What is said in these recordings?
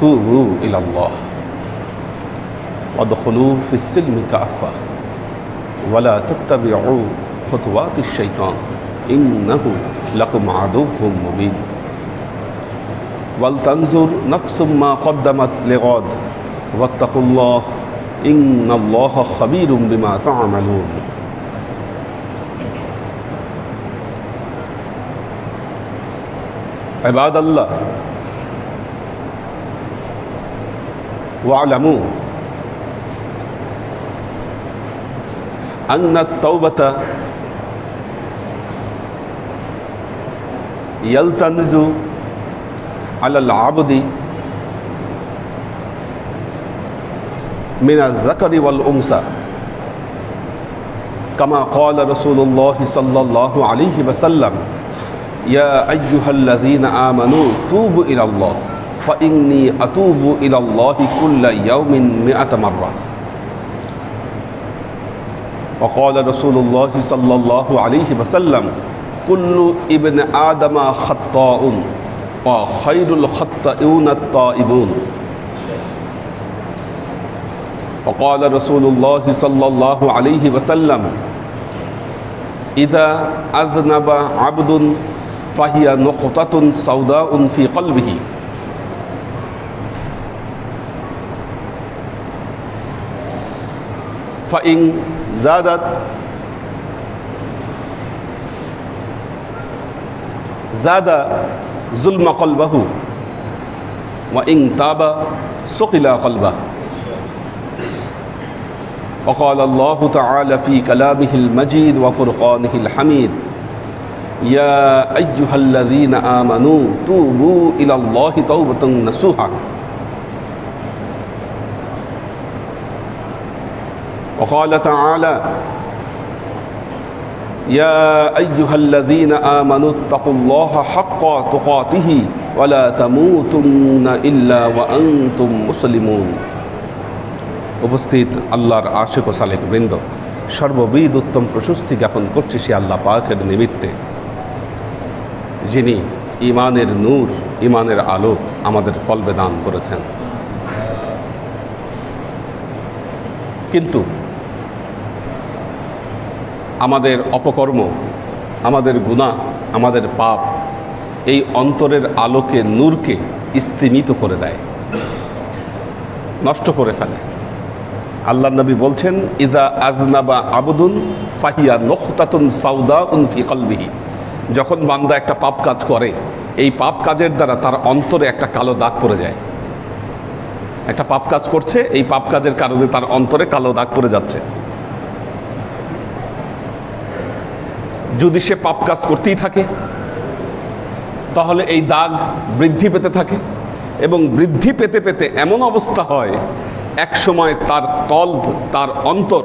توبوا إلى الله. وادخلوه في السلم كافة ولا تتبعوا خطوات الشيطان. إنه لكم عدو مبين. ولتنظر نفس ما قدمت لغد. واتقوا الله. إن الله خبير بما تعملون. عباد الله واعلموا أن التوبة يلتمس على العبد من الذكر والأنثى كما قال رسول الله صلى الله عليه وسلم يا أيها الذين آمنوا توبوا إلى الله. فإني أتوب إلى الله كل يوم مئة مرة. وقال رسول الله صلى الله عليه وسلم كل ابن آدم خطاء وخير الخطائون التائبون وقال رسول الله صلى الله عليه وسلم إذا أذنب عبد فهي نقطة سوداء في قلبه. فإن زادت زاد ظلم قلبه وإن تاب سقل قلبه. وقال الله تعالى في كلامه المجيد وفرقانه الحميد يا أيها الذين آمنوا توبوا إلى الله توبة نصوحا وقال تعالى يا أيها الذين آمنوا اتقوا الله حق تقاته ولا تموتن إلا وأنتم مسلمون উপস্থিত আল্লাহর আশেক ও সালেক বৃন্দ সর্ববিধ উত্তম প্রশস্তি জ্ঞাপন করছে সে আল্লাহ পাকের নিমিত্তে যিনি ইমানের নূর ইমানের আলো আমাদের কলবে দান করেছেন কিন্তু আমাদের অপকর্ম, আমাদের গুণা আমাদের পাপ এই অন্তরের আলোকে, নূরকে স্তিমিত করে দেয়, নষ্ট করে ফেলে। আল্লাহ নবী বলছেন, ইদা আজনাবা আবদুন ফাহিয়া নখতাতুন সাউদা উন ফি কলবিহি। যখন বান্দা একটা পাপ কাজ করে, এই পাপ কাজের দ্বারা তার অন্তরে একটা কালো দাগ পড়ে যায়। একটা পাপ কাজ করছে, এই পাপ কাজের কারণে তার অন্তরে কালো দাগ পড়ে যাচ্ছে। যদি সে পাপ কাজ করতেই থাকে, তাহলে এই দাগ বৃদ্ধি পেতে থাকে এবং বৃদ্ধি পেতে পেতে এমন অবস্থা হয়, এক সময় তার কল্প তার অন্তর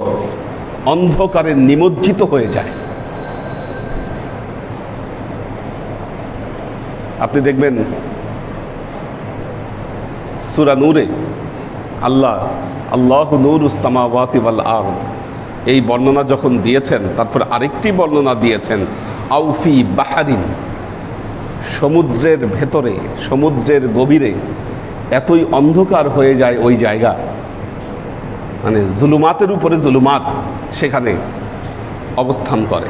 অন্ধকারে নিমজ্জিত হয়ে যায়। আপনি দেখবেন সুরা নূরে আল্লাহ আল্লাহ নূর উস্তামাওয়াতি ওয়াল আর্দ। এই বর্ণনা যখন দিয়েছেন, তারপর আরেকটি বর্ণনা দিয়েছেন, আউফি বাহারিন, সমুদ্রের ভেতরে, সমুদ্রের গভীরে এতই অন্ধকার হয়ে যায় ওই জায়গা। মানে জুলুমাতের উপরে জুলুমাত সেখানে অবস্থান করে।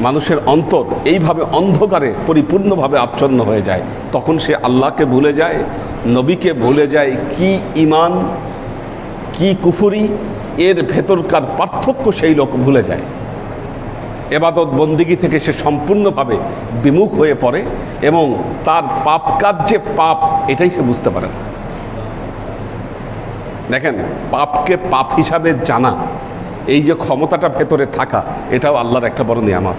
মানুষের অন্তর এইভাবে অন্ধকারে পরিপূর্ণভাবে আচ্ছন্ন হয়ে যায়। তখন সে আল্লাহকে ভুলে যায়, নবীকে ভুলে যায়, কি ইমান কি কুফুরি এর ভেতরকার পার্থক্য সেই লোক ভুলে যায়। এবাদত বন্দিগি থেকে সে সম্পূর্ণভাবে বিমুখ হয়ে পড়ে এবং তার পাপ কাজ যে পাপ, এটাই সে বুঝতে পারে না। দেখেন, পাপকে পাপ হিসাবে জানা, এই যে ক্ষমতাটা ভেতরে থাকা, এটাও আল্লাহর একটা বড় নিয়ামত।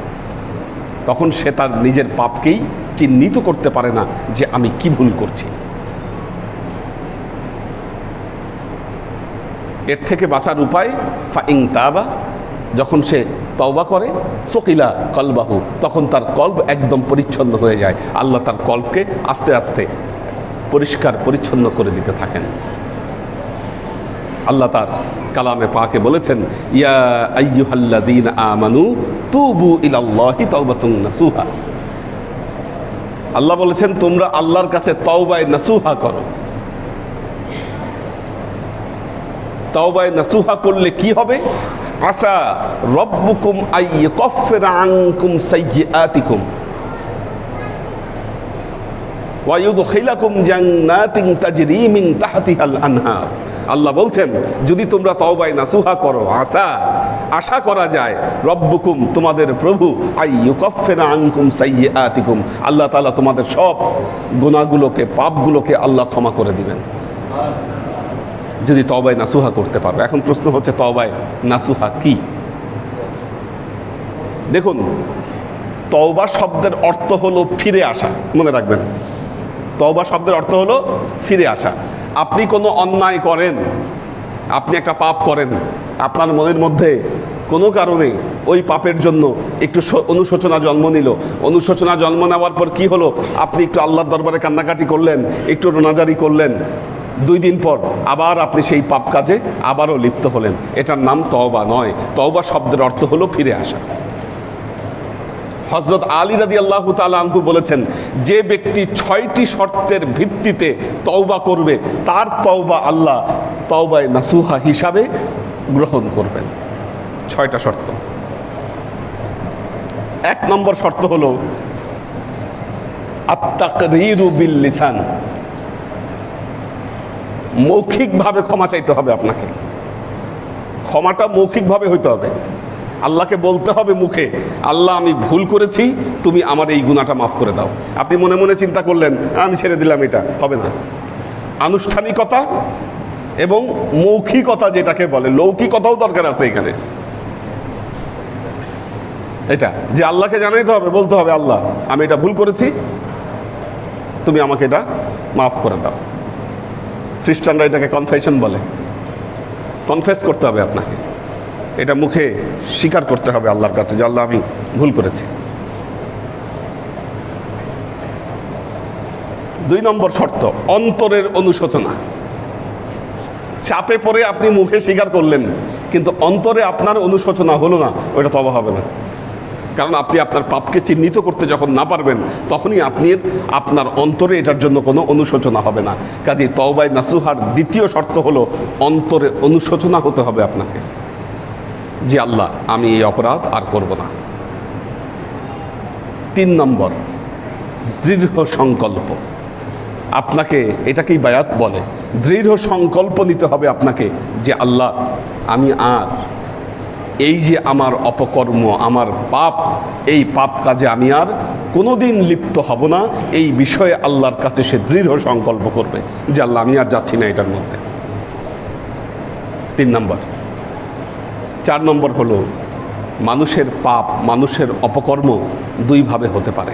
তখন সে তার নিজের পাপকেই চিহ্নিত করতে পারে না যে আমি কি ভুল করছি। এর থেকে বাঁচার উপায় ফাইং তাবা, যখন সে তওবা করে, সকিলা কলবাহু, তখন তার কল্ব একদম পরিচ্ছন্ন হয়ে যায়। আল্লাহ তার কল্পকে আস্তে আস্তে পরিষ্কার, পরিচ্ছন্ন করে দিতে থাকেন। আল্লাহ তার কালামে পাকে বলেছেন, ইয়া আইয়ুহাল্লাযীন আমানু তুবু ইলাল্লাহি তাওবাতুন নাসুহা। আল্লাহ বলেছেন, তোমরা আল্লাহর কাছে তওবায় নাসুহা করো। তওবায় নাসুহা করলে কি হবে? আসা রব্বুকুম আই ইউকাফিরা আনকুম সাইয়্যাতিকুম ওয়া ইউদখিলাকুম জান্নাতিন তাজরি মিন তাহতিহাল আনহার। আল্লাহ বলছেন, যদি তোমরা তওবায় নাসুহা করো, আশা আশা করা যায়, রব্বুকুম তোমাদের প্রভু, আই ইউকাফিরা আনকুম সাইয়্যাতিকুম আল্লাহ তাআলা তোমাদের সব গুনাহগুলোকে, পাপগুলোকে আল্লাহ ক্ষমা করে দিবেন। যদি তবায় নাসুহা করতে পারো এখন প্রশ্ন হচ্ছে তবায় নাসুহা কি? দেখুন, তওবা শব্দের অর্থ হলো ফিরে আসা। মনে রাখবেন, তওবা শব্দের অর্থ হলো ফিরে আসা। আপনি কোনো অন্যায় করেন, আপনি একটা পাপ করেন, আপনার মনের মধ্যে কোনো কারণে ওই পাপের জন্য একটু অনুশোচনা জন্ম নিল। অনুশোচনা জন্ম নেওয়ার পর কি হলো? আপনি একটু আল্লাহর দরবারে কান্নাকাটি করলেন, একটু রোনাজারি করলেন দুই দিন পর আবার আপনি সেই পাপ কাজে আবারও লিপ্ত হলেন। এটার নাম তওবা নয়। তওবা শব্দের অর্থ হলো ফিরে আসা। হজরত আলী রাদি আল্লাহ আনহু বলেছেন, যে ব্যক্তি ছয়টি শর্তের ভিত্তিতে তওবা করবে, তার তওবা আল্লাহ তওবায় নাসুহা হিসাবে গ্রহণ করবেন। ছয়টা শর্ত। এক নম্বর শর্ত হলো আত্মাকরিরু বিল লিসান। মৌখিকভাবে ক্ষমা চাইতে হবে আপনাকে। ক্ষমাটা মৌখিকভাবে হইতে হবে। আল্লাহকে বলতে হবে মুখে, আল্লাহ, আমি ভুল করেছি, তুমি আমার এই গুণাটা মাফ করে দাও। আপনি মনে মনে চিন্তা করলেন, আমি ছেড়ে দিলাম এটা, হবে না। আনুষ্ঠানিকতা এবং মৌখিকতা যেটাকে বলে, লৌকিকতাও দরকার আছে এখানে। এটা, যে আল্লাহকে জানাইতে হবে, বলতে হবে, আল্লাহ, আমি এটা ভুল করেছি, তুমি আমাকে এটা মাফ করে দাও। খ্রিস্টানরা এটাকে কনফেশন বলে। কনফেস করতে হবে আপনাকে। এটা মুখে স্বীকার করতে হবে আল্লাহর কাছে যে আল্লাহ, আমি ভুল করেছি। দুই নম্বর শর্ত, অন্তরের অনুশোচনা। চাপে পড়ে আপনি মুখে স্বীকার করলেন, কিন্তু অন্তরে আপনার অনুশোচনা হলো না, ওইটা তবা হবে না। কারণ আপনি আপনার পাপকে চিহ্নিত করতে যখন না পারবেন, তখনই আপনি আপনার অন্তরে এটার জন্য কোনো অনুশোচনা হবে না। কাজে তওবাই নাসুহার দ্বিতীয় শর্ত হলো, অন্তরে অনুশোচনা হতে হবে আপনাকে। যে আল্লাহ, আমি এই অপরাধ আর করব না। তিন নম্বর, দৃঢ় সংকল্প। আপনাকে এটাকেই বায়াত বলে, দৃঢ় সংকল্প নিতে হবে আপনাকে যে আল্লাহ, আমি আর এই যে আমার অপকর্ম, আমার পাপ, এই পাপ কাজে আমি আর কোনো দিন লিপ্ত হব না। এই বিষয়ে আল্লাহর কাছে সে দৃঢ় সংকল্প করবে যে, আল্লাহ, আমি আর যাচ্ছি না এটার মধ্যে। তিন নম্বর। চার নম্বর হলো, মানুষের পাপ, মানুষের অপকর্ম দুইভাবে হতে পারে।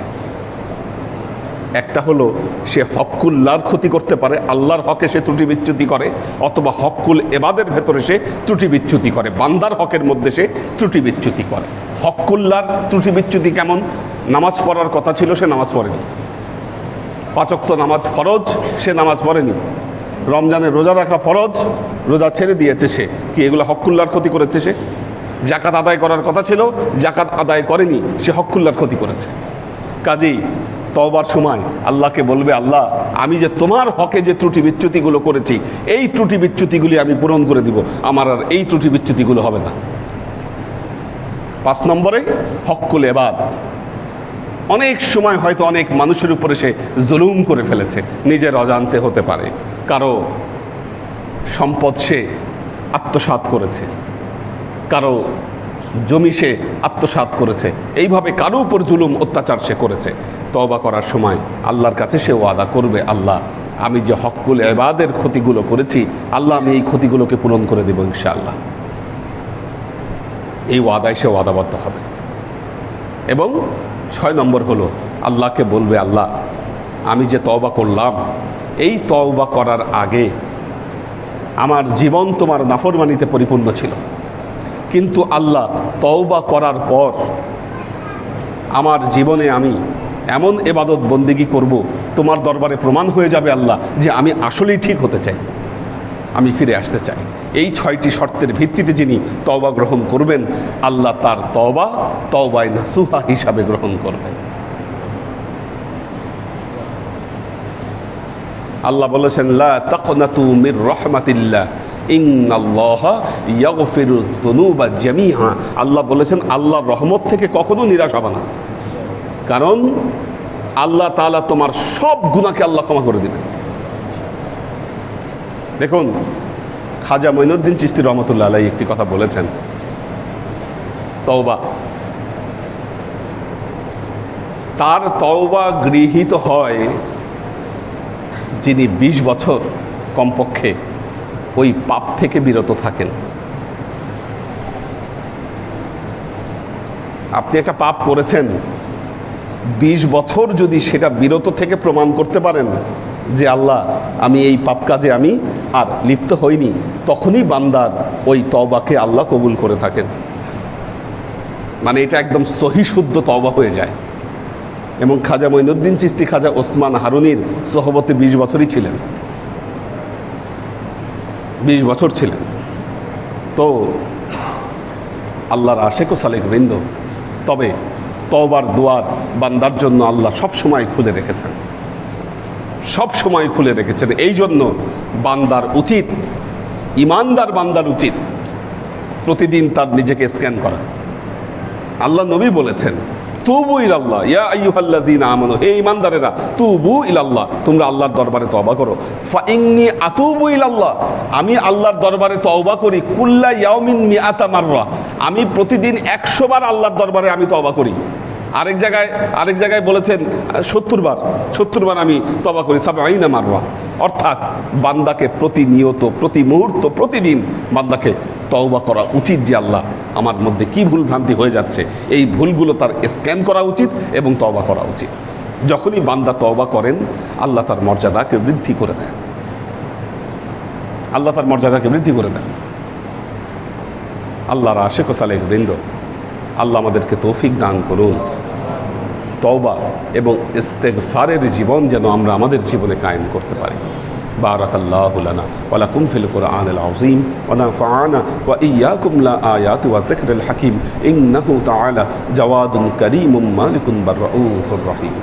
একটা হলো সে হকুল্লার ক্ষতি করতে পারে, আল্লাহর হকে সে ত্রুটি বিচ্যুতি করে, অথবা হকুল এবাদের ভেতরে সে ত্রুটি বিচ্যুতি করে, বান্দার হকের মধ্যে সে ত্রুটি বিচ্যুতি করে। হকুল্লার ত্রুটি বিচ্যুতি কেমন? নামাজ পড়ার কথা ছিল, সে নামাজ পড়েনি। পাচক্ত নামাজ ফরজ, সে নামাজ পড়েনি। রমজানে রোজা রাখা ফরজ, রোজা ছেড়ে দিয়েছে সে। কি এগুলো হকুল্লার ক্ষতি করেছে সে? জাকাত আদায় করার কথা ছিল জাকাত আদায় করেনি, সে হকুল্লার ক্ষতি করেছে। কাজেই তওবার সময় আল্লাহকে বলবে, আল্লাহ, আমি যে তোমার হকে যে ত্রুটি বিচ্যুতিগুলো করেছি, এই ত্রুটি বিচ্যুতিগুলি আমি পূরণ করে দিব। আমার আর এই ত্রুটি বিচ্যুতিগুলো হবে না। পাঁচ নম্বরে হকুল এবাদ। অনেক সময় হয়তো অনেক মানুষের উপরে সে জুলুম করে ফেলেছে, নিজের অজান্তে হতে পারে। কারও সম্পদ সে আত্মসাৎ করেছে, কারও জমি সে আত্মসাৎ করেছে। এইভাবে কারও উপর জুলুম, অত্যাচার সে করেছে। তওবা করার সময় আল্লাহর কাছে সে ওয়াদা করবে, আল্লাহ, আমি যে হকুল এবাদের ক্ষতিগুলো করেছি, আল্লাহ, আমি এই ক্ষতিগুলোকে পূরণ করে দেব ইনশাআল্লাহ। এই ওয়াদায় সে ওয়াদাবদ্ধ হবে। এবং ছয় নম্বর হলো, আল্লাহকে বলবে, আল্লাহ, আমি যে তওবা করলাম, এই তওবা করার আগে আমার জীবন তোমার নাফরমানিতে পরিপূর্ণ ছিল। কিন্তু আল্লাহ তওবা করার পর আমার জীবনে আমি এমন এবাদত বন্দিগি করব, তোমার দরবারে প্রমাণ হয়ে যাবে আল্লাহ যে আমি আসলেই ঠিক হতে চাই। আমি ফিরে আসতে চাই। এই ছয়টি শর্তের ভিত্তিতে যিনি তওবা গ্রহণ করবেন, আল্লাহ তার তওবা তওবায় নাসুহা হিসাবে গ্রহণ করবেন। আল্লাহ বলেছেন, লা তাকনাতু মির রহমাতিল্লাহ। আল্লাহ বলেছেন, আল্লাহর রহমত থেকে কখনো নিরাশ হবে না। কারণ আল্লাহ তাআলা তোমার সব গুণাকে আল্লাহ ক্ষমা করে দিবেন। দেখুন, খাজা মঈনুদ্দিন চিস্তি রহমতুল্লাহ আলাই একটি কথা বলেছেন। তওবা। তার তওবা গৃহীত হয় যিনি ২০ বছর কমপক্ষে ওই পাপ থেকে বিরত থাকেন। আপনি একটা পাপ করেছেন ২০ বছর যদি সেটা বিরত থেকে প্রমাণ করতে পারেন যে আল্লাহ, আমি এই পাপ কাজে আমি আর লিপ্ত হইনি, তখনই বান্দার ওই তবাকে আল্লাহ কবুল করে থাকেন। মানে এটা একদম সহি শুদ্ধ তওবা হয়ে যায়। এবং খাজা মঈনুদ্দিন চিস্তি, খাজা ওসমান হারুনির সহবতে বিশ বছরই ছিলেন। বিশ বছর ছিলেন। তো আল্লাহর আশেক সালেক বৃন্দ, তবে তওবার দুয়ার বান্দার জন্য আল্লাহ সব সময় খুলে রেখেছেন। সব সময় খুলে রেখেছেন। এই জন্য বান্দার উচিত, ইমানদার বান্দার উচিত প্রতিদিন তার নিজেকে স্ক্যান করা। আল্লাহ নবী বলেছেন তুবু ইলাল্লাহ। ইয়া আইয়ুহাল্লাযীন আমানু, হে ঈমানদারেরা, তুবু ইলাল্লাহ। তোমরা আল্লাহর দরবারে তওবা করো। ফা ইন্নী আতুবু ইলাল্লাহ। আমি আল্লাহর দরবারে তওবা করি কুল্লা ইয়াউমিন মিআতা মাররা। আমি প্রতিদিন 100 বার আল্লাহর দরবারে আমি তওবা করি। আরেক জায়গায় আরেক জায়গায় বলেছেন, সত্তর বার সত্তর বার আমি তবা করি সাবাইনা মারওয়া। অর্থাৎ বান্দাকে প্রতিনিয়ত, প্রতি মুহূর্ত, প্রতিদিন বান্দাকে তওবা করা উচিত যে আল্লাহ আমার মধ্যে কি ভুল ভ্রান্তি হয়ে যাচ্ছে। এই ভুলগুলো তার স্ক্যান করা উচিত এবং তওবা করা উচিত। যখনই বান্দা তওবা করেন, আল্লাহ তার মর্যাদাকে বৃদ্ধি করে দেন। আল্লাহ তার মর্যাদাকে বৃদ্ধি করে দেন। আল্লাহর আশেখ সালেক বৃন্দ, আল্লাহ আমাদেরকে তৌফিক দান করুন। তওবা এবং ইস্তেগফারের জীবন যেন আমরা আমাদের জীবনে কায়েম করতে পারি بارك الله لنا ولكم في القرآن العظيم ونفعنا وإياكم لا آيات وذكر الحكيم إنه تعالى جواد كريم مالك بالرؤوف الرحيم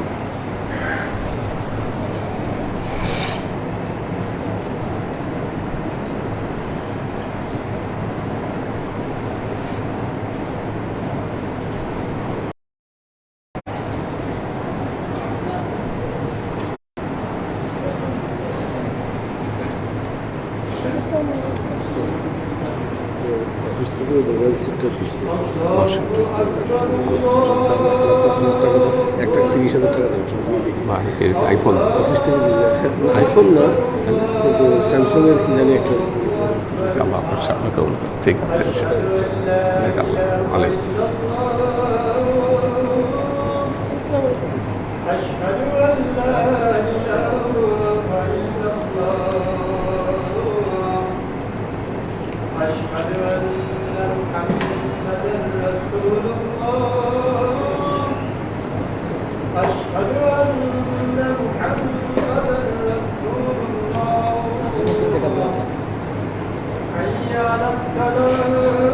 ঠিক আছে আলাইকুম الصلاة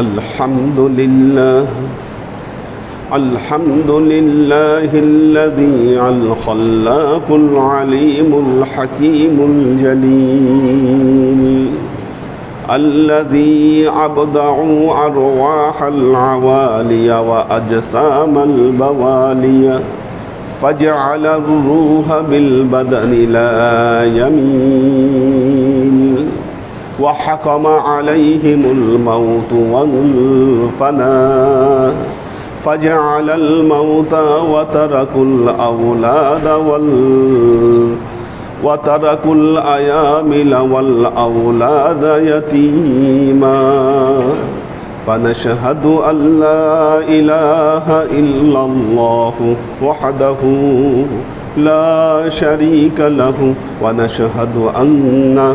الحمد لله. الحمد لله الذي الخلاق العليم الحكيم الجليل. الذي أبدع أرواح العوالي وأجسام البوالي. فجعل الروح بالبدن لا يمين وحكم عليهم الموت والفناء فجعل الموت وتركوا الأولاد وال وتركوا الأيامل والأولاد يتيما. فنشهد أن لا إله إلا الله وحده لا شريك له. ونشهد أن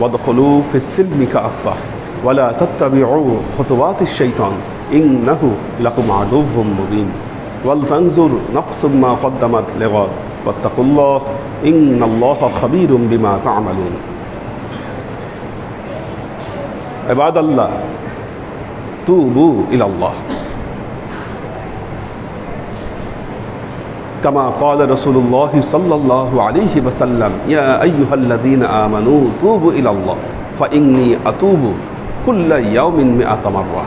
وادخلوا في السلم كأفة ولا تتبعوا خطوات الشيطان إنه لكم عدو مبين ولتنظر نفس ما قدمت لغد واتقوا الله إن الله خبير بما تعملون. عباد الله توبوا إلى الله. كما قال رسول الله صلى الله عليه وسلم يا أيها الذين آمنوا توبوا إلى الله فإني أتوب كل يوم مئة مرة.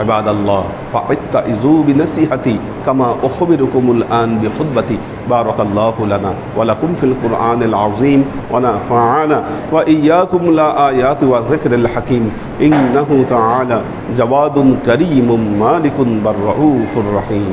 عباد الله فاتعظوا بنصيحتي كما أخبركم الآن بخطبتي. بارك الله لنا ولكم في القرآن العظيم ونفعنا وإياكم لا آيات والذكر الحكيم. إنه تعالى جواد كريم مالك بالرؤوف الرحيم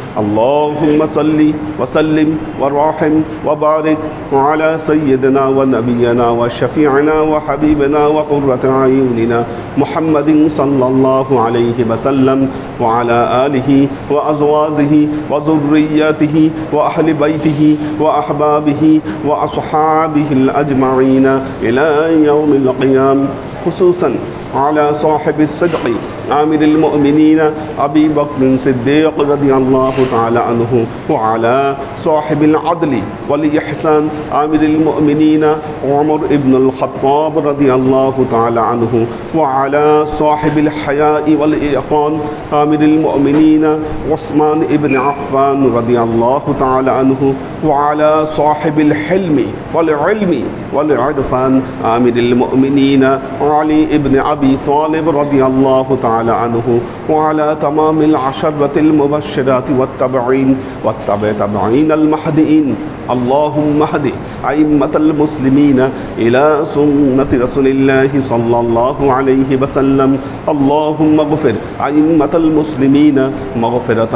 اللهم صل وسلم ورحم وبارك على سيدنا ونبينا وشفيعنا وحبيبنا وقرة أعيننا محمد صلى الله عليه وسلم وعلى آله وأزواجه وذرياته وأهل بيته وأحبابه وأصحابه الأجمعين إلى يوم القيامة خصوصا على صاحب الصدق. عامر المؤمنين أبي بكر الصديق رضي الله تعالى عنه وعلى صاحب العدل والإحسان عامر المؤمنين عمر بن الخطاب رضي الله تعالى عنه وعلى صاحب الحياء والإيقان عامر المؤمنين عثمان بن عفان رضي الله تعالى عنه وعلى صاحب الحلم والعلم والعرفان عامر المؤمنين علي بن أبي طالب رضي الله تعالى عنه وعلى تمام العشرة المبشرات والتبعين والتبع تبعين المهديين اللهم اهد أئمة المسلمين إلى سنة رسول الله صلى الله عليه وسلم اللهم اغفر أئمة المسلمين مغفرة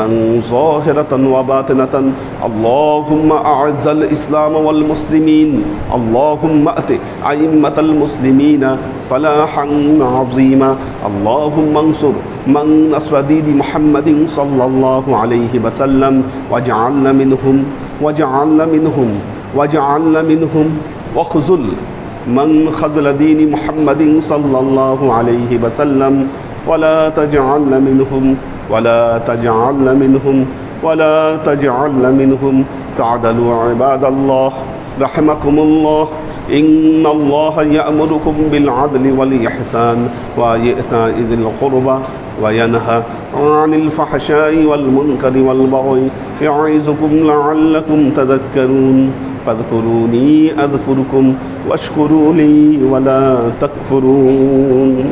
ظاهرة وباطنة اللهم أعز الإسلام والمسلمين اللهم أت أئمة المسلمين فلاحا عظيما اللهم انصر من نصر دين محمد صلى الله عليه وسلم واجعلنا منهم واجعلنا منهم واجعلنا منهم. واخذل من خذل دين محمد صلى الله عليه وسلم. ولا تجعلنا منهم. ولا تجعلنا منهم. ولا تجعلنا منهم. تعدلوا عباد الله. رحمكم الله. إن الله يأمركم بالعدل والإحسان وإيتاء ذي القربى وينهى عن الفحشاء والمنكر والبغي يعظكم لعلكم تذكرون. فاذكروني أذكركم واشكروا لي ولا تكفرون